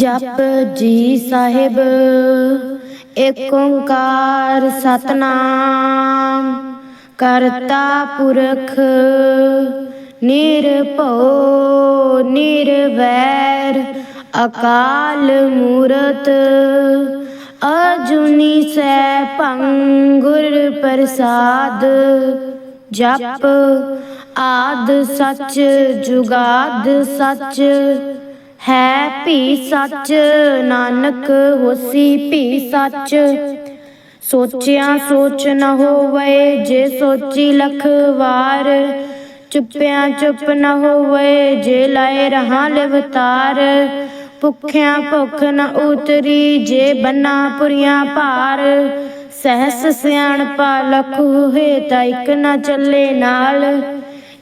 ਜਪ ਜੀ ਸਾਹਿਬ ਏਕ ਓੰਕਾਰ ਸਤਨਾਮ, ਕਰਤਾ ਪੁਰਖ, ਨਿਰਭਉ, ਨਿਰਵੈਰ, ਅਕਾਲ ਮੂਰਤ, ਅਜੂਨੀ ਸੈ ਭੰਗੁਰ ਪ੍ਰਸਾਦ, ਜਪ ਆਦ ਸਚ, ਜੁਗਾਦ ਸਚ ਹੈ ਭੀ ਸੱਚ, ਨਾਨਕ ਹੋਸੀ ਭੀ ਸੱਚ। ਸੋਚਿਆ ਸੋਚ ਨ ਹੋਵੇ, ਜੇ ਸੋਚੀ ਲਖ ਵਾਰ ਚੁੱਪਿਆ ਚੁੱਪ ਨ ਹੋਵੇ, ਜੇ ਲਾਏ ਰਹਾ ਲਿਵਤਾਰ। ਭੁੱਖਿਆ ਭੁੱਖ ਨਾ ਉਤਰੀ, ਜੇ ਬੰਨਾ ਪੁਰੀਆਂ ਭਾਰ। ਸਹਸ ਸਿਆਣਪਾ ਲਖ ਹੋਏ ਤਾਂ ਇਕ ਨ ਚੱਲੇ ਨਾਲ।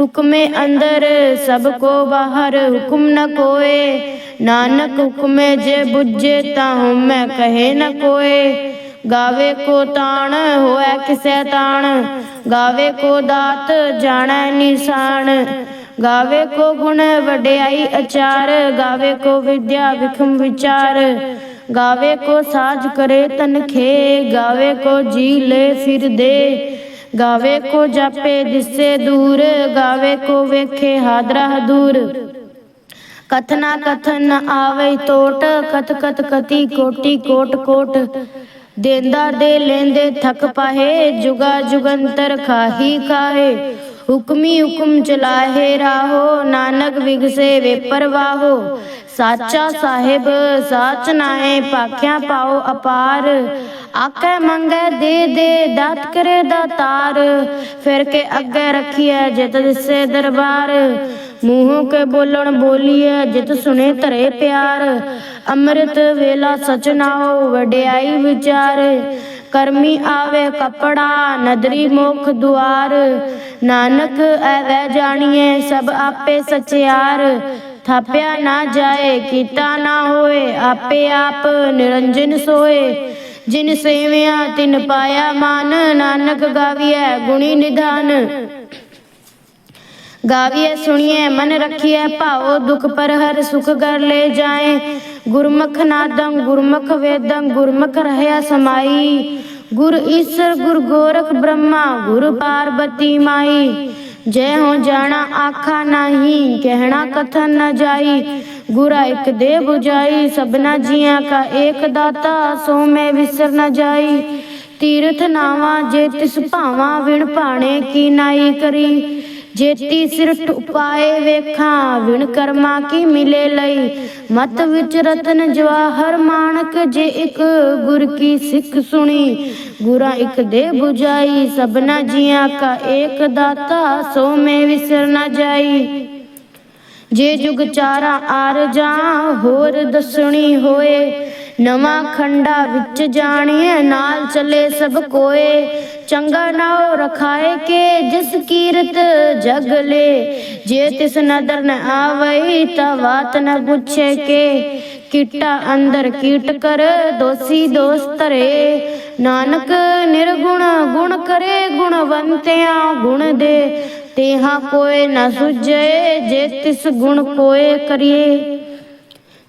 ਹੁਕਮੇ ਅੰਦਰ ਸਭ ਕੋ ਬਾਹਰ ਹੁਕਮ ਨ ਕੋਏ। ਨਾਨਕ ਹੁਕਮੇ ਜੇ ਬੁੱਝੇ ਤਾਂ ਹਉਮੈ ਕਹੇ ਨ ਕੋਏ। ਗਾਵੇ ਕੋ ਤਾਣ ਹੋਐ ਕਿਸੈ ਤਾਣ। ਗਾਵੇ ਕੋ ਦਾਤ ਜਾਣੈ ਨਿਸ਼ਾਨ। ਗਾਵੇ ਕੋ ਗੁਣ ਵਡਿਆਈ ਅਚਾਰ। ਗਾਵੇ ਕੋ ਵਿਦਿਆ ਵਿਖਮ ਵਿਚਾਰ। ਗਾਵੇ ਕੋ ਸਾਜ ਕਰੇ ਤਨਖੇ ਗਾਵੇ ਕੋ ਜੀ ਲੈ ਫਿਰ ਦੇ ਗਾਵੇ ਕੋ ਜਾਪੇ ਦਿਸੇ ਦੂਰ, ਗਾਵੇ ਕੋ ਵੇਖੇ ਹਾਦਰਾ ਦੂਰ। ਕਥਨਾ ਕਥਨ ਆਵੇ ਟੋਟ ਕਤ ਕਤ ਕਤੀ ਕੋਟੀ ਕੋਟ ਕੋਟ। ਦੇਂਦਾ ਦੇ ਲੈਂਦੇ ਥਕ ਪਾਹੇ, ਜੁਗਾ ਜੁਗੰਤਰ ਖਾਹੀ ਖਾਹੇ। ਹੁਕਮੀ ਹੁਕਮ ਚਲਾਹੇ ਰਾਹੋ, ਨਾਨਕ ਵਿਗਸੇ ਵੇ ਸਾਚਾ ਸਾਹਿਬ, ਸਾਚ ਨਾਹੇ, ਭਾਖਿਆ ਪਾਓ ਅਪਾਰ। ਆਕੈ ਮੰਗੈ ਦੇ ਦੇ, ਦਾਤ ਕਰੇ ਦਾਤਾਰ ਫਿਰ ਕੇ ਅੱਗੇ ਰਖੀਐ ਜਿਤ ਦਿਸੇ ਦਰਬਾਰ। ਮੂੰਹੋਂ ਕੇ ਬੋਲਣ ਬੋਲੀਐ ਜਿਤ ਸੁਨੇ ਧਰੇ ਪਿਆਰ। ਅੰਮ੍ਰਿਤ ਵੇਲਾ ਸਚ ਨਾਓ ਵਡਿਆਈ ਵਿਚਾਰ। ਕਰਮੀ ਆਵੇ ਕਪੜਾ, ਨਦਰੀ ਮੁਖ ਦੁਆਰ। ਨਾਨਕ ਐਵੇਂ ਜਾਣੀਏ ਸਭ ਆਪੇ ਸਚਿਆਰ। ਥਾਪਿਆ ਨਾ ਜਾਏ, ਕੀਤਾ ਨਾ ਹੋਏ, ਆਪੇ ਆਪ ਨਿਰੰਜਨ ਸੋਏ। ਜਿਨ ਸੇਵਿਆ ਤਿਨ ਪਾਇਆ ਮਾਨ, ਨਾਨਕ ਗਾਵੀਐ ਗੁਣੀ ਨਿਧਾਨ। ਗਾਵੀਐ, ਸੁਣੀਐ, ਮਨ ਰਖੀਐ, ਭਾਉ, ਦੁਖ ਪਰ ਹਰ ਸੁਖ ਕਰ ਲੈ ਜਾਏ। ਗੁਰਮੁਖ ਨਾਦੰ, ਗੁਰਮੁਖ ਵੇਦੰ, ਗੁਰਮੁਖ ਰਹਿਆ ਸਮਾਈ। ਗੁਰ ਈਸਰ, ਗੁਰ ਗੋਰਖ ਬ੍ਰਹਮਾ, ਗੁਰ ਪਾਰਬਤੀ ਮਾਈ। ਜੈ ਹੋ ਜਾਣਾ, ਆਖਾ ਨਹੀਂ, ਕਹਿਣਾ ਕਥਨ ਨ ਜਾਈ। ਗੁਰਾ ਇਕ ਦੇ 부ਜਾਈ ਸਭਨਾ ਜੀਆਂ ਕਾ ਏਕ ਦਾਤਾ, ਸੋ ਮੈਂ ਵਿਸਰ ਨ ਜਾਈ। ਤੀਰਥ ਨਾਵਾ ਜੇ ਤਿਸ ਭਾਵਾ, ਵਿਣ ਭਾਣੇ ਕੀ ਨਾਈ ਕਰੀ। ਜੇਤੀ ਸਿਰਠ ਉਪਾਏ ਵੇਖਾਂ, ਵਿਣ ਕਰਮਾ ਕੀ ਮਿਲੇ ਲਈ? ਮਤ ਵਿੱਚ ਰਤਨ ਜਵਾਹਰ ਮਾਨਕ ਜੇ ਇੱਕ ਗੁਰ ਕੀ ਸਿੱਖ ਸੁਣੀ? ਗੁਰਾ ਇੱਕ ਦੇ 부ਜਾਈ ਸਭਨਾ ਜੀਆਂ ਕਾ ਏਕ ਦਾਤਾ, ਸੋ ਮੈਂ ਵਿਸਰ ਨਾ ਜਾਈ। ਜੇ ਜੁਗ ਚਾਰਾ ਆਰ ਜਾ, ਹੋਰ ਦਸਣੀ ਹੋਏ ਨਵਾਂ ਖੰਡਾ ਵਿੱਚ ਜਾਣੀਏ ਨਾਲ ਚਲੇ ਸਭ ਕੋਏ। ਚੰਗਾ ਨਾਉ ਰਖਾਏ ਕੇ, ਜਿਸ ਕੀਰਤ ਜਗ ਲੈ। ਜੇ ਤਿਸ ਨਦਰ ਨ ਆਵਈ, ਤਾ ਬਾਤ ਨ ਪੁੱਛੇ ਕੇ। ਕੀਟਾ ਅੰਦਰ ਕੀਟ ਕਰ, ਦੋਸੀ ਦੋਸਤ ਰੇ ਨਾਨਕ ਨਿਰਗੁਣ, ਗੁਣ ਕਰੇ, ਗੁਣਵੰਤਿਆਂ ਗੁਣ ਦੇ। ਤੇਹਾ ਕੋਏ ਨ ਸੁਝੇ, ਜੇ ਤਿਸ ਗੁਣ ਕੋਏ ਕਰੀਏ।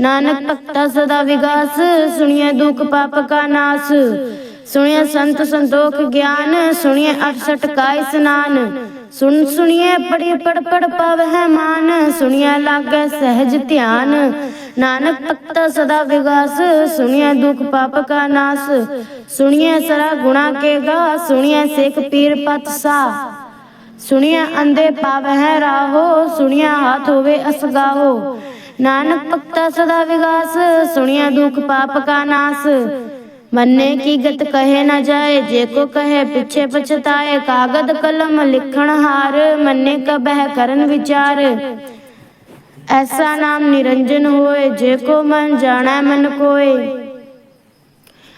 ਨਾਨਕ ਭਗਤਾ ਸਦਾ ਵਿਗਾਸ ਸੁਣੀਏ ਦੁਖ ਪਾਪ ਕਾ ਨਾਸ। ਸੁਣੀਏ ਸੰਤ ਸੰਤੋਖ ਗਿਆਨ ਸੁਣੀਏ 68 ਕਾ ਇਸਨਾਨ ਸੁਣ ਸੁਣੀਏ ਪੜੀ ਪੜ ਪੜ ਪਵਹਿ ਮਾਨ ਸੁਣੀਏ ਲਾਗੈ ਸਹਿਜ ਧਿਆਨ। ਨਾਨਕ ਭਗਤਾ ਸਦਾ ਵਿਗਾਸ ਸੁਣਿਆ ਦੁਖ ਪਾਪ ਕਾ ਨਾਸ। ਸੁਣੀਏ ਸਰਾ ਗੁਣਾ ਕੇ ਗਾ ਸੁਣਿਆ ਸਿੱਖ ਪੀਰ ਪਤ ਸਾ। ਸੁਣੀਏ ਅੰਦੇ ਪਾਵਹਿ ਰਾਹੋ ਸੁਣੀਏ ਹਾਥ ਹੋਵੇ ਅਸਗਾਹੋ ਨਾਨਕ ਭਗਤਾ ਸਦਾ ਵਿਗਾਸ ਸੁਣੀਏ ਦੁਖ ਪਾਪ ਕਾ ਨਾਸ। ਮੰਨੇ ਕੀ ਗਤ ਕਹੇ ਨਾ ਜਾਏ, ਜੇ ਕੋ ਕਹੇ ਪਿੱਛੇ ਪਛਤਾਏ, ਕਾਗਦ ਕਲਮ ਲਿਖਣ ਹਾਰ, ਮੰਨੇ ਕਬਹਿ ਕਰਨ ਵਿਚਾਰ। ਐਸਾ ਨਾਮ ਨਿਰੰਜਨ ਹੋਏ, ਜੇ ਕੋ ਮਨ ਜਾਣੈ ਮਨ ਕੋਏ।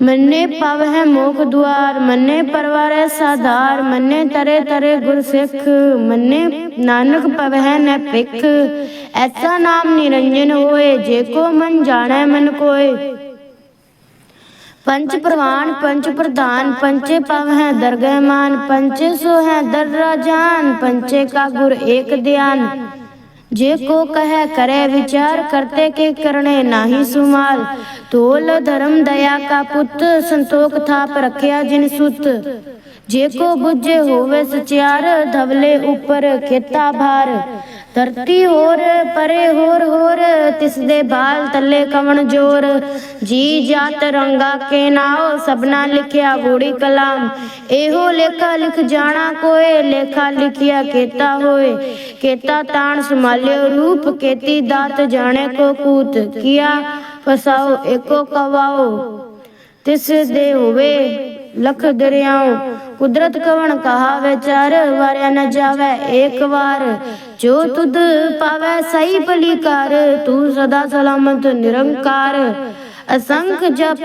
ਮੰਨੇ ਪਵ ਹੈ ਮੋਖ ਦੁਆਰ, ਮੰਨੇ ਪਰਵਾਰੈ ਸਾਧਾਰ, ਮੰਨੇ ਤਰੇ ਤਰੇ ਗੁਰ ਸਿੱਖ ਮੰਨੇ ਨਾਨਕ ਪਵ ਹੈ ਨ ਪਿਖ ਐਸਾ ਨਾਮ ਨਿਰੰਜਨ ਹੋਏ, ਜੇ ਕੋ ਮਨ ਜਾਣੈ ਮਨ ਕੋਏ। ਪੰਚ ਪ੍ਰਵਾਨ ਪੰਚ ਪ੍ਰਧਾਨ ਪੰਚੇ ਪਵ ਹੈ ਦਰਗਹਿ ਮਾਨ ਪੰਚੇ ਸੋ ਹੈ ਦਰ ਰਾਜਾਨ ਪੰਚੇ ਕਾ ਗੁਰ ਏਕ ਧਿਆਨ। ਜੇ ਕੋ ਕਹੈ ਕਰੇ ਵਿਚਾਰ, ਕਰਤੇ ਕੇ ਕਰਨੇ ਨਾਹੀ ਸੁਮਾਲ। ਤੋਲ ਧਰਮ ਦਇਆ ਕਾ ਪੁੱਤ, ਸੰਤੋਖ ਥਾਪ ਰਖਿਆ ਜਿਨ ਸੁਤ। ਜੇ ਕੋ ਬੁੱਝੇ ਹੋਵੇ ਸਚਿਆਰ, ਧਵਲੇ ਉੱਪਰ ਖੇਤਾ ਭਾਰ। ਧਰਤੀ ਹੋਰ, ਪਰੇ ਹੋਰ ਹੋਰ, ਤਿਸ ਦੇ ਬਾਲ ਤੱਲੇ ਕਵਣ ਜੋਰ। ਜੀ ਜਾਤ ਰੰਗਾ ਕੇ ਨਾਓ ਸਭਨਾ ਲਿਖਿਆ ਗੂੜੀ ਕਲਾਮ। ਇਹੋ ਲੇਖਾ ਲਿਖ ਜਾਣਾ ਕੋਏ, ਲੇਖਾ ਲਿਖਿਆ ਕੇਤਾ ਹੋਏ। ਕੇਤਾ ਤਾਣ ਸੰਭਾਲਿਓ ਰੂਪ, ਕੇਤੀ ਦਾਤ ਜਾਣੇ ਕੋ ਕੂਤ। ਕੀਆ ਫਸਾਓ, ਏਕੋ ਕਵਾਓ। ਤਿਸ ਦੇ ਹੋਵੇ, ਲਖ ਦਰਿਆਓ ਕੁਦਰਤ ਕਵਣ ਕਹਾ ਵਿਚਾਰ ਵਾਰਿਆ ਨ ਜਾਵੇ ਏਕ ਵਾਰ। ਜੋ ਤੁਧ ਪਾਵੈ ਸਈ ਭਲੀ ਕਰ ਤੂੰ ਸਦਾ ਸਲਾਮਤ, ਨਿਰੰਕਾਰ। ਅਸੰਖ ਜਪ,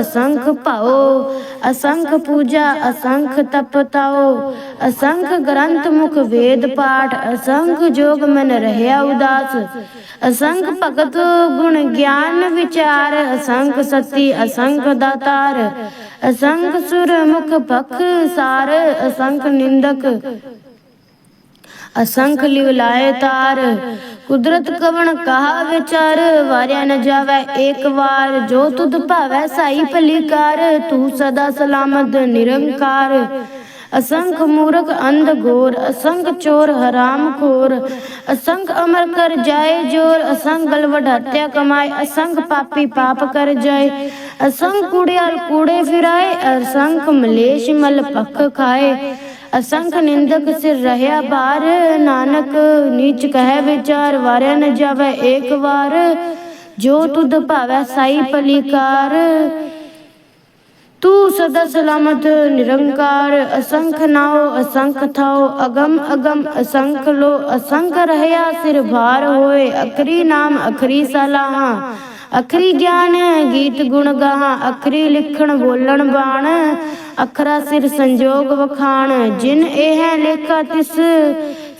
ਅਸੰਖ ਭਾਉ, ਅਸੰਖ ਪੂਜਾ, ਅਸੰਖ ਤਪ ਤਪਤਾਓ ਅਸੰਖ ਗ੍ਰੰਥ ਮੁਖ ਵੇਦ ਪਾਠ, ਅਸੰਖ ਜੋਗ ਮਨ ਰਹਿਆ ਉਦਾਸ। ਅਸੰਖ ਭਗਤ ਗੁਣ ਗਿਆਨ ਵਿਚਾਰ, ਅਸੰਖ ਸਤੀ, ਅਸੰਖ ਦਾਤਾਰ। ਅਸੰਖ ਸੁਰ ਮੁਖ ਪਖ ਸਾਰ, ਅਸੰਖ ਨਿੰਦਕ। ਅਸੰਖ ਲਿਵਲਾਏ ਤਾਰ, ਕੁਦਰਤ ਕਵਣ ਕਹਾ ਵਿਚਾਰ, ਵਾਰਿਆ ਨ ਜਾਵੇ ਏਕ ਵਾਰ। ਜੋ ਤੁਧ ਭਾਵੈ ਸਾਈ ਭਲੀ ਕਾਰ, ਤੂੰ ਸਦਾ ਸਲਾਮਤ ਨਿਰੰਕਾਰ। ਅਸੰਖ ਮੂਰਖ ਅੰਧ ਘੋਰ, ਅਸੰਖ ਚੋਰ ਹਰਾਮ ਖੋਰ। ਅਸੰਖ ਅਮਰ ਕਰ ਜਾਏ ਜੋਰ, ਅਸੰਖ ਗਲਵਡ ਹੱਤਿਆ ਕਮਾਏ, ਅਸੰਖ ਪਾਪੀ ਪਾਪ ਕਰ ਜਾਏ। ਅਸੰਖ ਕੁੜਿਆਲ ਕੂੜੇ ਫਿਰਾਏ, ਅਸੰਖ ਮਲੇਸ਼ ਮਲ ਪੱਖ ਖਾਏ। ਅਸੰਖ ਨਿੰਦਕ ਸਿਰ ਰਹਿਆ ਬਾਰ, ਨਾਨਕ ਨੀਚ ਕਹਿ ਵਿਚਾਰ, ਵਾਰਿਆ ਨ ਜਾਵੇ ਏਕ ਵਾਰ। ਜੋ ਤੁਧ ਭਾਵੈ ਸਾਈ ਭਲੀਕਾਰ ਤੂੰ ਸਦਾ ਸਲਾਮਤ ਨਿਰੰਕਾਰ ਅਸੰਖ ਨਾਉ ਅਸੰਖ ਥਾਉ ਅਗਮ ਅਗਮ ਅਸੰਖ ਲੋ ਅਸੰਖ ਰਹਿਆ ਸਿਰ ਭਾਰ ਹੋਏ ਅਖਰੀ ਨਾਮ ਅਖਰੀ ਸਲਾਹਾਂ ਅਖਰੀ ਗਿਆਨ ਗੀਤ ਗੁਣ ਗਾਹਾਂ ਅਖਰੀ ਲਿਖਣ ਬੋਲਣ ਬਾਣ ਅਖਰਾ ਸਿਰ ਸੰਜੋਗ ਵਖਾਣ ਜਿਨ ਇਹ ਲੇਖਾ ਤਿਸ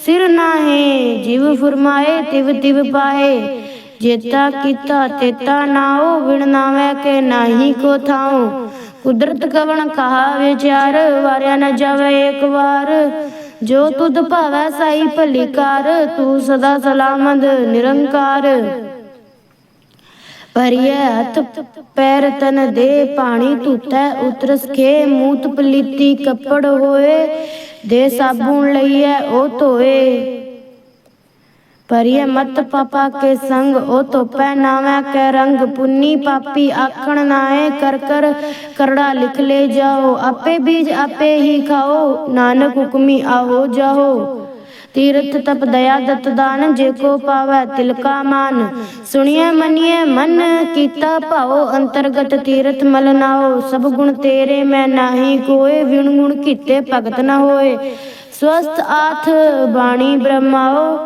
ਸਿਰ ਨਾਹੇ ਜਿਵ ਫਰਮਾਏ ਤਿਵ ਤਿਵ ਪਾਏ ਜੇਤਾ ਕੀਤਾ ਤੇਤਾ ਨਾਉ ਵਿਣ ਨਾਵੇਂ ਕੇ ਨਾਹੀ ਕੋ ਥਾਉ ਕੁਦਰਤ ਕਵਣ ਕਹਾ ਵਿਚਾਰ, ਵਾਰਿਆ ਨ ਜਾਵੇ ਇੱਕ ਵਾਰ। ਜੋ ਤੁਧ ਭਾਵੈ ਸਾਈ ਭਲੀ ਕਾਰ, ਤੂੰ ਸਦਾ ਸਲਾਮਤ, ਨਿਰੰਕਾਰ। ਪਰਿਐ ਹੱਥ, ਪੈਰ ਤਨ ਦੇ, ਪਾਣੀ ਧੁੱਤੈ ਉਤਰਸ ਖੇ, ਮੂਤ ਪਲੀਤੀ ਕੱਪੜ ਹੋਏ। ਦੇ ਸਾਬੂਨ ਲਈਐ, ਉਹ ਧੋਏ। ਪਰਿਐ ਮਤ ਪਾਪਾ ਕੇ ਸੰਗ, ਉਹ ਧੋ ਪਹਿਨਾਵੈ ਕੈ ਰੰਗ। ਪੁੰਨੀ ਪਾਪੀ ਆਖਣ ਨਾਏ, ਕਰ ਕਰ, ਕਰੜਾ ਲਿਖ ਲੈ ਜਾਓ। ਆਪੇ ਬੀਜ ਆਪੇ ਹੀ ਖਾਓ, ਨਾਨਕ ਹੁਕਮੀ ਆਹੋ ਜਾਓ ਤੀਰਥ ਤਪ ਦਇਆ ਦਤ ਦਾਨ, ਜੇ ਕੋ ਪਾਵੈ ਤਿਲਕਾ ਮਾਨ। ਸੁਣੀਐ, ਮਨੀਐ, ਮਨ ਕੀਤਾ ਭਾਉ ਅੰਤਰਗਤ ਤੀਰਥ ਮਲ ਨਾਓ। ਸਭ ਗੁਣ ਤੇਰੇ, ਮੈਂ ਨਾਹੀ ਕੋਏ, ਵਿਣ ਗੁਣ ਕੀਤੇ ਭਗਤ ਨਾ ਹੋਏ। ਸਵਸਤ ਆਥ ਬਾਣੀ ਬ੍ਰਹਮਾਓ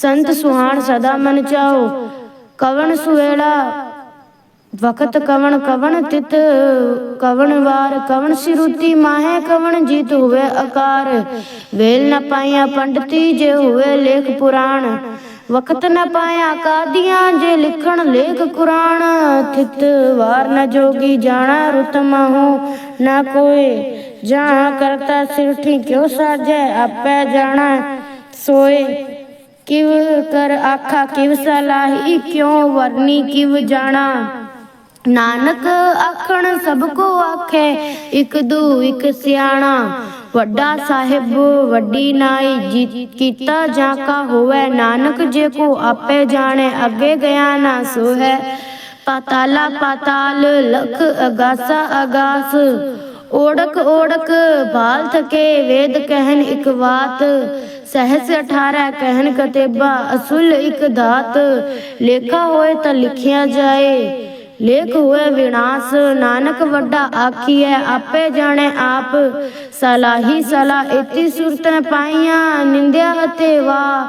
ਸੰਤ ਸੁਹਾਣ ਸਦਾ ਮਨ ਚਾਓ। ਕਵਣ ਸੁਵੇਲਾ ਵਕਤ ਕਵਣ ਕਵਣ ਤਿਤ। ਕਵਣ ਵਾਰ ਕਵਣ ਸਿਰੂਤੀ ਮਾਹੇ ਕਵਣ ਜੀਤ ਹੋਵੇ ਆਕਾਰ ਵੇਲ ਨ ਪਾਇਆ ਪੰਡਤੀ ਜੇ ਹੋਵੇ ਲੇਖ ਪੁਰਾਣ। ਵਕਤ ਨ ਪਾਇਆ ਕਾਦੀਆਂ ਜੇ ਲਿਖਣ ਲੇਖ ਕੁਰਾਨ ਥਿਤ ਵਾਰ ਨ ਜੋਗੀ ਜਾਣਾ ਰੁਤ ਮਹੂ। ਨ ਕੋਏ ਜਾਂ ਕਰਤਾ ਸਿਰਠੀ ਕਿਉ ਸਾਜੈ, ਆਪੇ ਜਾਣਾ ਸੋਏ। ਕਿਵ ਕਰ ਆਖਾ, ਕਿਵ ਸਲਾਹੀ ਕਿਉ ਵਰਨੀ, ਕਿਵ ਜਾਣਾ? ਨਾਨਕ ਆਖਣ, ਸਭ ਕੋ ਆਖੇ, ਇਕ ਦੂ, ਇਕ ਸਿਆਣਾ। ਵੱਡਾ ਸਾਹਿਬ, ਵੱਡੀ ਨਾਈ ਜੀ ਕੀਤਾ ਜਾਂ ਕਾ ਹੋਵੇ, ਨਾਨਕ ਜੇ ਕੋ ਆਪੇ ਜਾਣੇ, ਅੱਗੇ ਗਿਆ ਨਾ ਸੋ ਹੈ ਪਾਤਾਲਾ ਪਾਤਾਲ, ਲਖ ਅਗਾਸਾ ਅਗਾਸ। ਓੜਕ ਓੜਕ, ਬਾਲ ਥਕੇ, ਵੇਦ ਕਹਿਣ ਇਕ ਬਾਤ ਸਹਸ 18 ਕਹਿਨ ਕਤੇਬਾ, ਅਸੁਲ ਇਕ ਦਾਤ। ਲੇਖਾ ਹੋਏ ਤਾਂ ਲਿਖਿਆ ਜਾਏ। ਲੇਖ ਹੋਏ ਵਿਨਾਸ਼, ਨਾਨਕ ਵੱਡਾ ਆਖੀਐ, ਆਪੇ ਜਾਣੇ ਆਪ। ਸਲਾਹੀ ਸਲਾ ਇਤੀ ਸੁਰਤ ਪਾਈਆਂ, ਨਿੰਦਿਆ ਅਤੇ ਵਾ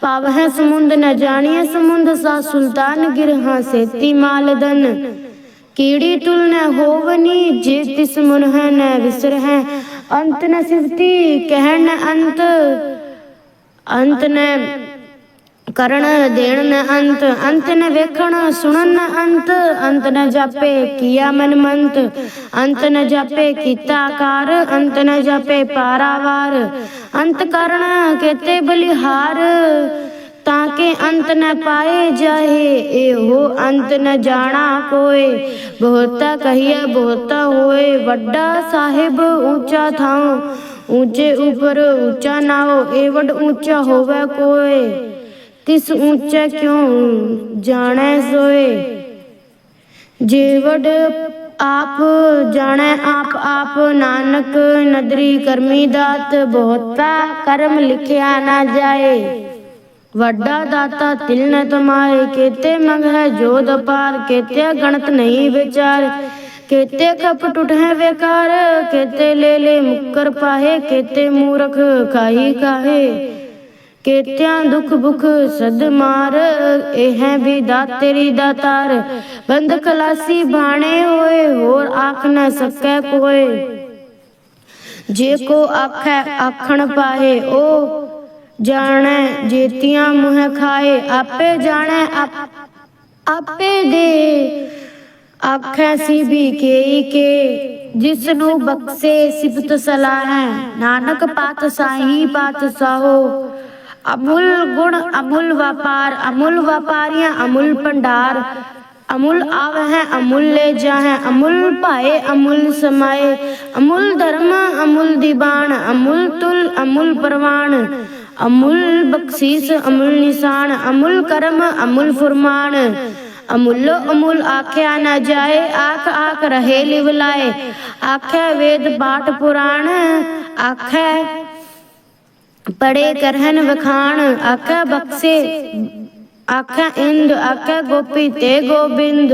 ਪਾਵਹਿ ਸਮੁੰਦ, ਨ ਜਾਣੀਐ ਸਮੁੰਦ, ਸਾ ਸੁਲਤਾਨ ਗਿਰਹਾ ਸੇਤੀ ਮਾਲਦਨ। ਕੀੜੀ ਤੁਲ ਨ ਹੋਵਨੀ, ਜੇ ਤਿਸ ਮੁਨ ਹੈ ਨ ਵਿਸਰ ਹੈ ਅੰਤ ਨ ਸਿਵਤੀ, ਕਹਿਣ ਨ ਅੰਤ। ਅੰਤ ਨ ਕਰਨ ਦੇਣ ਨ ਅੰਤ ਅੰਤ ਨ ਵੇਖਣ ਸੁਣਨ ਨ ਅੰਤ ਅੰਤ ਨ ਜਾਪੇ ਕੀਆ ਮਨ ਮੰਤ, ਅੰਤ ਨ ਜਾਪੇ ਕੀਤਾ ਆਕਾਰ ਅੰਤ ਨ ਜਾਪੇ ਪਾਰਾਵਾਰ। ਅੰਤ ਕਰਨ ਕੇਤੇ ਬਲਿਹਾਰ, ਤਾਂ ਕਿ ਅੰਤ ਨ ਪਾਏ ਜਾਏ, ਇਹੋ ਅੰਤ ਨ ਜਾਣਾ ਕੋਏ। ਬਹੁਤਾ ਕਹੀਏ ਬਹੁਤਾ ਹੋਏ, ਵੱਡਾ ਸਾਹਿਬ ਉੱਚਾ ਥਾਂ ਉੱਚੇ ਉਪਰ ਉੱਚਾ ਨਾਓ ਏ ਵੱਡ ਉੱਚਾ ਹੋਵੇ ਕੋਏ। ਤਿਸ ਉੱਚਾ ਕਿਉ ਜਾਣੈ ਸੋਏ? ਜੀਵੜ ਆਪ ਜਾਣੈ, ਆਪ ਆਪ ਨਾਨਕ ਨਦਰੀ ਕਰਮੀ ਦਾਤ, ਬਹੁਤਾ ਕਰਮ ਲਿਖਿਆ ਨਾ ਜਾਏ। ਵੱਡਾ ਦਾਤਾ ਤਿਲ ਨ ਤਮਾਏ, ਕੇਤੇ ਮੰਗ ਹੈ ਜੋਦ ਅਪਾਰ ਕੇਤੇ ਗਣਤ ਨਹੀਂ ਵਿਚਾਰ। ਕੇਤੇ ਕਪ ਟੁੱਟ ਹੈ ਵੇਕਾਰ, ਕੇਤੇ ਲੈ ਲੈ ਮੁਕਰ ਪਾਹੇ, ਕੇਤੇ ਮੂਰਖ ਕਾਹੀ ਕਾਹੇ ਕੇਤਿਆਂ ਦੁਖ ਭੁਖ ਸਦ ਮਾਰ, ਇਹ ਹੈ ਵੀ ਦਾਤੇਰੀ ਦਾਤਾਰ। ਬੰਦ ਖਲਾਸੀ ਬਾਣੇ ਹੋਏ, ਹੋਰ ਆਖ ਨਾ ਸਕੈ ਕੋਏ। ਜੇ ਕੋ ਆਖੈ ਆਖਣ ਪਾਏ ਉਹ ਜਾਣੈ ਜੇਤੀਆਂ ਮੁਹ ਖਾਏ ਆਪੇ ਜਾਣੈ ਆਪੇ ਦੇ ਆਖੈ ਸੀ ਵੀ ਕੇ ਜਿਸ ਨੂੰ ਬਖਸ਼ੇ ਸਿਫਤ ਸਲਾਹੈ ਨਾਨਕ ਪਾਤ ਸਾਹੀ ਪਾਤ ਸਾਹੋ। ਅਮੁੱਲ ਗੁਣ ਅਮੁੱਲ ਵਪਾਰ, ਅਮੁੱਲ ਵਪਾਰੀਆਂ ਅਮੁੱਲ ਭੰਡਾਰ। ਅਮੁੱਲ ਆਵ ਹੈ, ਅਮੁੱਲ ਲੈ ਜਾਹੈ, ਅਮੁੱਲ ਭਾਏ, ਅਮੁੱਲ ਸਮਾਏ। ਅਮੁੱਲ ਧਰਮ, ਅਮੁੱਲ ਦੀਵਾਨ ਅਮੁੱਲ ਤੁਲ, ਅਮੁੱਲ ਪ੍ਰਵਾਨ। ਅਮੁੱਲ ਬਖਸ਼ੀਸ, ਅਮੁੱਲ ਨਿਸ਼ਾਨ, ਅਮੁੱਲ ਕਰਮ, ਅਮੁੱਲ ਫੁਰਮਾਨ। ਅਮੁੱਲੋ ਅਮੁੱਲ ਆਖਿਆ ਨਾ ਜਾਏ, ਆਖ ਆਖ ਰਹੇ ਲਿਵ ਲਾਏ। ਆਖੈ ਵੇਦ ਬਾਟ ਪੁਰਾਣ, ਆਖੈ ਪੜੇ ਕਰਹਨ ਵਖਾਣ। ਆਖੈ ਬਖਸ਼ੇ ਆਖੈ ਇੰਦ ਆਖੈ ਗੋਪੀ ਤੇ ਗੋਬਿੰਦ।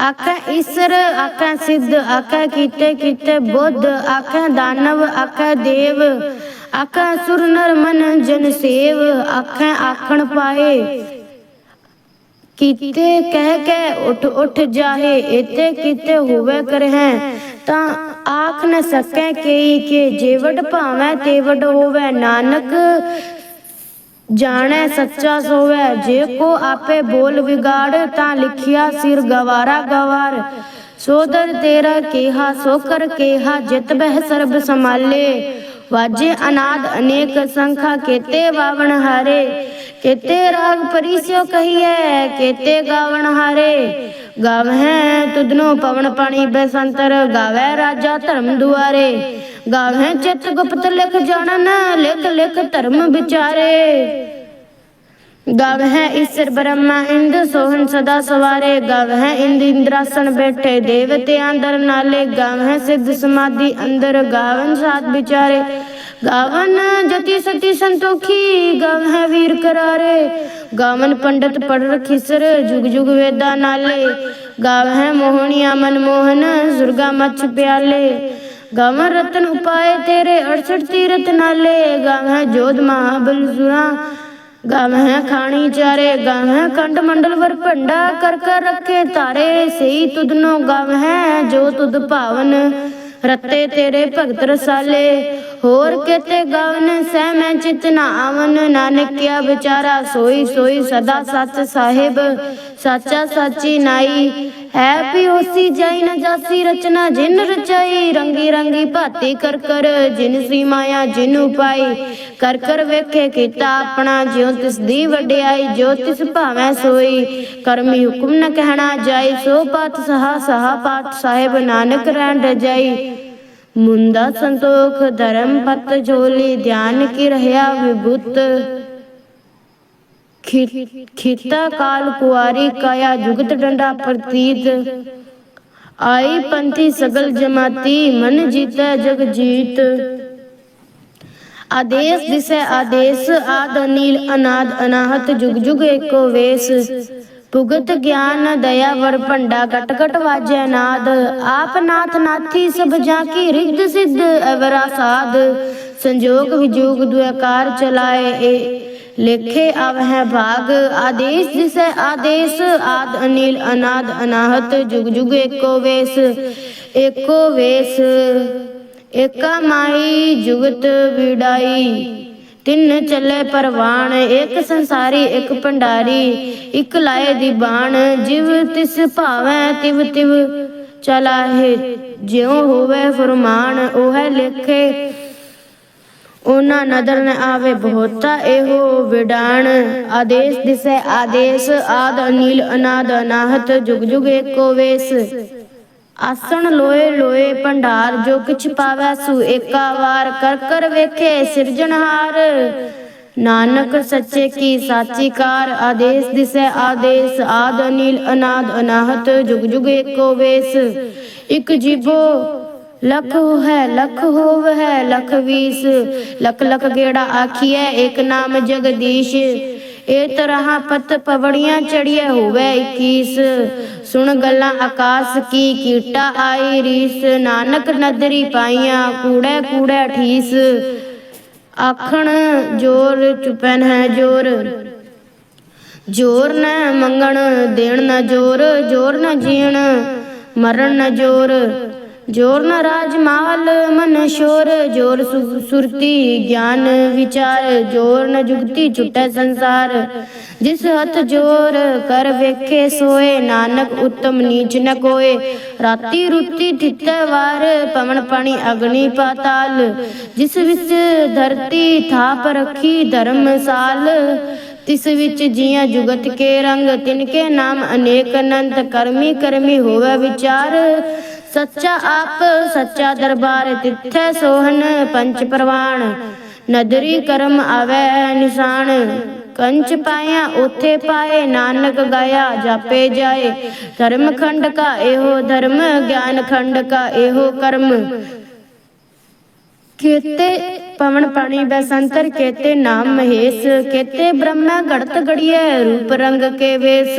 ਆਖੈ ਈਸਰ ਆਖੈ ਸਿੱਧ ਆਖੈ ਕੀਤੇ ਕੀਤੇ ਬੁੱਧ। ਆਖੈ ਦਾਨਵ ਆਖੈ ਦੇਵ। ਆਖੈ ਸੁਰ ਨਰ ਮਨ ਜਨ ਸੇਵ। ਆਖੈ ਆਖਣ ਪਾਏ। ਕੀਤੇ ਕਹਿ ਕੇ ਉਠ ਉਠ ਜਾਹੇ ਇਤੇ ਕੀਤੇ ਹੋਵੇ ਕਰਹਿ। ਤਾਂ ਆਖ ਨ ਸਕੈ ਕੇਈ ਕੇ ਜੇ ਵਡ ਭਾਵੈ ਹੋਵੇ। ਨਾਨਕ ਜਾਣੈ ਸੱਚਾ ਸੋਵੈ, ਜੇ ਕੋ ਆਪੇ ਬੋਲ ਵਿਗਾੜ, ਤਾਂ ਲਿਖਿਆ ਸਿਰ ਗਵਾਰਾ ਗਵਾਰ। ਸੋਦਰ ਤੇਰਾ ਕਿਹਾ ਸੋ ਕਰ ਕੇਹਾ, ਜਿਤ ਬਹਿ ਸਰਬ ਸੰਭਾਲੇ। ਵਾਜੇ ਅਨਾਦ ਅਨੇਕ ਸੰਖਾ, ਕੇਤੇ ਵਾਵਣ ਹਾਰੇ। ਕੇਤੇ ਰਾਗ ਪਰਿਸਿਓ ਕਹੀਐ, ਕੇਤੇ ਗਾਵਣ ਹਾਰੇ। ਗਾਵਹਿ ਤੁਧਨੋ ਪਵਨ ਪਾਣੀ ਬੈਸੰਤਰ, ਗਾਵੈ ਰਾਜਾ ਧਰਮ ਦੁਆਰੇ। ਗਾਵਹਿ ਚਿਤ ਗੁਪਤ ਲਿਖ ਜਾਣਨ, ਲਿਖ ਲਿਖ ਧਰਮ ਗਵ ਹੈ ਈਸ਼ਰ ਬ੍ਰਹਮਾ ਇੰਦ ਸੋਹਨ ਸਦਾ ਸਵਾਰੇ। ਗਵ ਹੈ ਇੰਦ ਇੰਦਰਾਸਨ ਬੈਠੇ ਦੇਵਤੇ ਅੰਦਰ ਨਾਲੇ। ਗਵ ਹੈ ਸਿੱਧ ਸਮਾਧੀ ਅੰਦਰ, ਗਾਵਨ ਸਾਧ ਵਿਚਾਰੇ। ਗਾਵਨ ਜਤੀ ਸਤੀ ਸੰਤੋਖੀ, ਗਾਵਹਿ ਵੀਰ ਕਰਾਰੇ। ਗਾਵਨ ਪੰਡਤ ਪੜ ਰਖਿਸਰ, ਜੁਗ ਜੁਗ ਵੇਦਾ ਨਾਲੇ। ਗਾਵ ਹੈ ਮੋਹਣੀਆ ਮਨ ਮੋਹਨ, ਸੁਰਗਾ ਮਛ ਪਿਆਲੇ। ਗਾਵਨ ਰਤਨ ਉਪਾਏ ਤੇਰੇ 68 ਤੀਰਤ ਨਾਲੇ। ਗਾਵਹਿ ਜੋਧ ਮਹਾਬਲ ਸੁਰਾ ਹੈ ਖਾਣੀ ਚਾਰੇ। ਗਾਵਹਿ ਕੰਡ ਮੰਡਲ ਵਰ ਭੰਡਾ, ਕਰ ਕਰ ਰੱਖੇ ਧਾਰੇ। ਸਈ ਤੁਧਨੋ ਗਾਵਹਿ, ਜੋ ਤੁਦ ਭਾਵਨ। ਰਤੇ ਤੇਰੇ ਭਗਤ ਰਸਾਲੇ। ਹੋਰ ਕਿਤੇ ਗਵਨ ਸਹਿ ਮੈਂ ਚਿਤ ਨਾ ਆਵਨ। ਨਾਨਕਿਆ ਵਿਚਾਰਾ ਸੋਈ ਸੋਈ ਸਦਾ ਸੱਚ ਸਾਹਿਬ। ਸਾਚਾ ਸਾਚੀ ਨਾਈ। ਹੈ ਵੀ ਹੋਸੀ ਜਾਸੀ ਰਚਨਾ, ਜਿਨ ਰਚਾਈ, ਰੰਗੀ ਰੰਗੀ ਭਾਤੀ ਕਰ ਕਰ, ਜਿਨ ਸ੍ਰੀ ਮਾਇਆ ਜਿਨ ਉਪਾਈ ਕਰ ਕਰ ਵੇਖੇ ਕੀਤਾ ਆਪਣਾ, ਜਿਉ ਤਿਸ ਦੀ ਵਡਿਆਈ ਜੋ ਤਿਸ ਭਾਵੇਂ ਸੋਈ। ਕਰਮੀ ਹੁਕਮ ਨ ਕਹਿਣਾ ਜਾਈ, ਸੋ ਪਾਤ ਸਹਾ ਸਹਾ ਪਾਤ ਸਾਹਿਬ ਨਾਨਕ ਰਹਿਣ ਰਜਾਈ। ਮੁੰਦਾ ਸੰਤੋਖ, ਧਰਮ ਪਤ ਝੋਲੀ, ਧਿਆਨ ਕੀ ਰਹਿਆ ਵਿਭੂਤ। ਖੀਤਾ ਕਾਲ ਕੁਆਰੀ ਕਾਇਆ ਜੁਗਤ ਡੰਡਾ ਪ੍ਰਤੀਤ। ਆਈ ਪੰਥੀ ਸਗਲ ਜਮਾਤੀ, ਮਨ ਜੀਤੈ ਜਗ ਜੀਤ। ਆਦੇਸ਼ ਦਿਸੈ ਆਦੇਸ਼, ਆਦ ਅਨੀਲ ਅਨਾਦ ਅਨਾਹਤ, ਜੁਗ ਜੁਗ ਏਕੋ ਵੇਸ। ਭੁਗਤ ਗਿਆਨ ਦਇਆ ਵਰ ਭੰਡਾ ਕਟ ਕਟ ਵਾਜੈ ਨਾਦ। ਆਪ ਨਾਥ ਨਾਥੀ ਸਭ ਜਾ ਕੀ ਰਿੱਧ ਸਿੱਧ ਅਵਰਾ ਸਾਧ। ਸੰਜੋਗ ਵਿਜੋਗ ਦੁਆਕਾਰ ਚਲਾਏ ਏ ਲੇਖੇ ਆਵਹਿ ਭਾਗ, ਆਦੇਸ਼ ਜਿਸੈ ਆਦੇਸ਼, ਆਦ ਅਨੀਲ, ਅਨਾਦ ਅਨਾਹਤ, ਜੁਗ ਜੁਗ ਏਕੋ ਵੇਸ ਏਕੋ ਵੇਸ। ਏਕਾ ਮਾਈ ਜੁਗਤ ਵਿਡਾਈ ਤਿੰਨ ਚੱਲੇ ਪਰਵਾਣ, ਇੱਕ ਸੰਸਾਰੀ, ਇੱਕ ਭੰਡਾਰੀ, ਇੱਕ ਲਾਏ ਦੀ ਬਾਣ, ਜਿਵ ਤਿਸ ਭਾਵੈ, ਤਿਵ ਤਿਵ ਚਲਾਹੇ, ਜਿਉ ਹੋਵੇ ਫਰਮਾਨ, ਉਹ ਹੈ ਲਿਖੇ ਉਹਨਾਂ ਨਦਰ ਨ ਆਵੇ ਬਹੁਤਾ ਇਹੋ ਵਿਡਾਣ। ਆਦੇਸ਼ ਦਿਸੈ, ਆਦੇਸ਼ ਆਦ ਅਨੀਲ, ਅਨਾਦ ਅਨਾਹਤ, ਜੁਗ ਜੁਗ ਏਕੋ ਵੇਸ। ਆਸਣ ਲੋਏ ਲੋਏ ਭੰਡਾਰ, ਜੋ ਕਿਛ ਪਾਵੈ ਸੂ ਏਕਾ ਵਾਰ। ਕਰ ਕਰ ਵੇਖੇ ਸਿਰਜਣਹਾਰ ਨਾਨਕ ਸੱਚੇ ਕੀ ਸਾਚੀ ਕਾਰ। ਆਦੇਸ਼ ਦਿਸੈ, ਆਦੇਸ਼ ਆਦ ਅਨੀਲ, ਅਨਾਦ ਅਨਾਹਤ, ਜੁਗ ਜੁਗ ਏਕੋ ਵੇਸ। ਇਕ ਜੀਵੋ ਲਖ ਹੈ ਲਖ ਹੋਵ ਹੈ ਲਖ ਵੀਸ। ਲਖ ਲਖ ਗੇੜਾ ਆਖੀਐ ਇੱਕ ਨਾਮ ਜਗਦੀਸ਼। ਇਹ ਤਰ੍ਹਾਂ ਪਤ ਪਵੜੀਆਂ ਚੜੀਏ ਹੋਵੇ 21 ਸੁਣ ਗੱਲਾਂ ਆਕਾਸ਼ ਕੀ ਕੀਟਾ ਆਈ ਰੀਸ। ਨਾਨਕ ਨਦਰੀ ਪਾਈਆਂ, ਕੂੜੇ ਕੂੜੇ ਠੀਸ। ਆਖਣ ਜੋਰ ਚੁਪਨ ਹੈ ਜੋਰ। ਜੋਰ ਨ ਮੰਗਣ, ਦੇਣ ਨ ਜੋਰ। ਜੋਰ ਨ ਜੀਣ, ਮਰਨ ਨ ਜੋਰ। ਜੋਰ ਨਾ ਰਾਜ ਮਾਲ ਮਨ ਸ਼ੋਰ, ਜੋਰ ਸੁ- ਸੁਰਤੀ ਗਿਆਨ ਵਿਚਾਰ, ਜੋਰ ਨ ਜੁਗਤੀ ਛੁਟੈ ਸੰਸਾਰ। ਜਿਸ ਹੱਥ ਜੋਰ ਕਰ ਵੇਖੇ ਸੋਏ, ਨਾਨਕ ਉਤਮ ਨੀਚ ਨ ਕੋਏ। ਰਾਤੀ ਰੁੱਤੀ ਥਿੱਤੈ ਵਾਰ, ਪਵਨ ਪਾਣੀ ਅਗਨੀ ਪਾਤਾਲ। ਜਿਸ ਵਿੱਚ ਧਰਤੀ ਥਾਪ ਰੱਖੀ ਧਰਮਸਾਲ ਤਿਸ ਵਿੱਚ ਜੀਆਂ ਜੁਗਤ ਕੇ ਰੰਗ, ਤਿਨ ਕੇ ਨਾਮ ਅਨੇਕ ਅਨੰਤ। ਕਰਮੀ ਕਰਮੀ ਹੋਵੇ ਵਿਚਾਰ। ਸੱਚਾ ਆਪ, ਸੱਚਾ ਦਰਬਾਰ ਤਿੱਥੈ ਸੋਹਣ, ਪੰਚ ਪ੍ਰਵਾਨ ਨਦਰੀ ਕਰਮ ਆਵੇ ਨਿਸ਼ਾਨ। ਕੰਚ ਪਾਇਆ, ਉਥੇ ਪਾਏ, ਨਾਨਕ ਗਾਇਆ, ਜਾਪੇ ਜਾਏ। ਧਰਮ ਖੰਡ ਕਾ ਇਹੋ ਧਰਮ, ਗਿਆਨ ਖੰਡ ਕਾ ਇਹੋ ਕਰਮ। ਕੇਤੇ ਪਵਨ ਪਾਣੀ ਬੈਸੰਤਰ, ਕੇਤੇ ਨਾਮ ਮਹੇਸ਼। ਕੇਤੇ ਬ੍ਰਹਮਾ ਗੜਤ ਗੜੀਏ ਰੂਪ ਰੰਗ ਕੇ ਵੇਸ।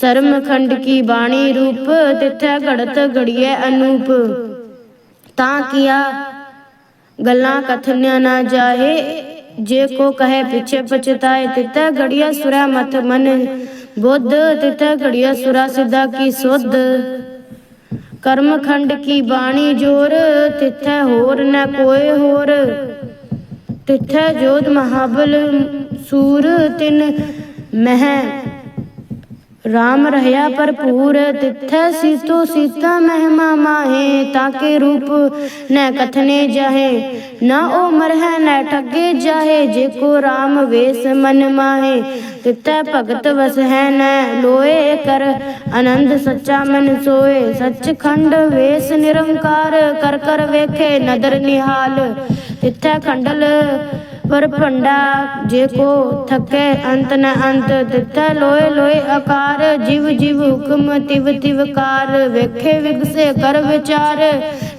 ਸਰਮਖੰਡ ਕੀ ਬਾਣੀ ਰੂਪ, ਤਿਥੈ ਘੜਤ ਘੜੀਏ ਅਨੂਪ। ਤਾਂ ਕੀਆ ਗੱਲਾਂ ਕਥਨਿਆ ਨਾ ਜਾਏ ਜੇ ਕੋ ਕਹੇ ਪਿਛੇ ਪਛਤਾਏ ਤਿਤੈ ਘੜੀਆ ਸੁਰਾ ਮਤ ਮਨ। ਬੁੱਧ ਤਿਤੈ ਘੜੀਆ ਸੁਰਾ ਸਿਧਾ ਕੀ ਸੁਧ। ਕਰਮਖੰਡ ਕੀ ਬਾਣੀ ਜੋਰ, ਤਿਥੈ ਹੋਰ ਨ ਕੋਏ ਹੋਰ। ਤਿਥੈ ਜੋਤ ਮਹਾਬਲ ਸੂਰ, ਤਿਨ ਮਹਿ ਰਾਮ ਰਹਿਆ ਭਰਪੂਰ, ਤਿਥੈ ਸੀਤੋ ਸੀਤਾ ਮਹਿਮਾ ਮਾਹੇ, ਤਾਕੇ ਰੂਪ ਨ ਕਥਨੇ ਜਾਹੇ। ਨਾ ਉਹ ਮਰਹਿ ਨ ਠੱਗੇ ਜਾਹੇ, ਜੇ ਕੋ ਰਾਮ ਵੇਸ ਮਨ ਮਾਹੇ। ਤਿਥੈ ਭਗਤ ਵਸ ਹੈ ਨ, ਲੋਏ ਕਰ ਆਨੰਦ ਸੱਚਾ ਮਨ ਸੋਏ। ਸੱਚ ਖੰਡ ਵੇਸ ਨਿਰੰਕਾਰ, ਕਰ ਕਰ ਵੇਖੇ ਨਦਰ ਨਿਹਾਲ। ਤਿਥੈ ਖੰਡਲ ਪਰ ਭੰਡਾ ਜੇ ਕੋ ਥਕੇ, ਅੰਤ ਨ ਅੰਤ ਦਿੱਤਾ ਲੋਏ ਲੋਏ ਆਕਾਰ। ਜਿਵ ਜਿਵ ਹੁਕਮ ਤਿਵ ਤਿਵ ਕਾਰ, ਵੇਖੇ ਵਿਗਸੇ ਕਰ ਵਿਚਾਰ।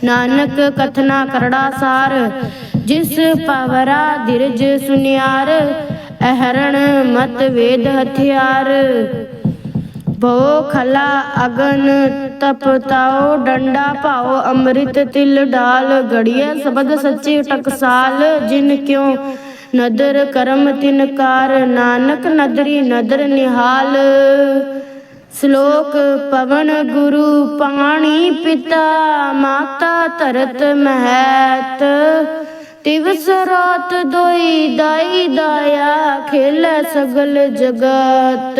ਨਾਨਕ ਕਥਨਾ ਕਰੜਾ ਸਾਰ, ਜਿਸ ਪਵਰਾ ਧਿਰਜ ਸੁਨਿਆਰ। ਅਹਰਣ ਮਤ ਵੇਦ ਹਥਿਆਰ। ਭੋ ਖਲਾ ਅਗਨ ਤਪਤਾਓ, ਡੰਡਾ ਭਾਓ, ਅੰਮ੍ਰਿਤ ਤਿਲ ਡਾਲ, ਗੜੀਏ ਸਬਦ ਸੱਚੀ ਟਕਸਾਲ, ਜਿਨ ਕਿਉ ਨਦਰ ਕਰਮ ਤਿਨ ਕਾਰ, ਨਾਨਕ ਨਦਰੀ ਨਦਰ ਨਿਹਾਲ। ਸ਼ਲੋਕ ਪਵਨ ਗੁਰੂ ਪਾਣੀ ਪਿਤਾ, ਮਾਤਾ ਧਰਤ ਮਹੈਤ। ਤਿਵਸ ਰਾਤ ਦੋਈ ਦਾਈ ਦਾਇਆ, ਖੇਲ ਸਗਲ ਜਗਤ।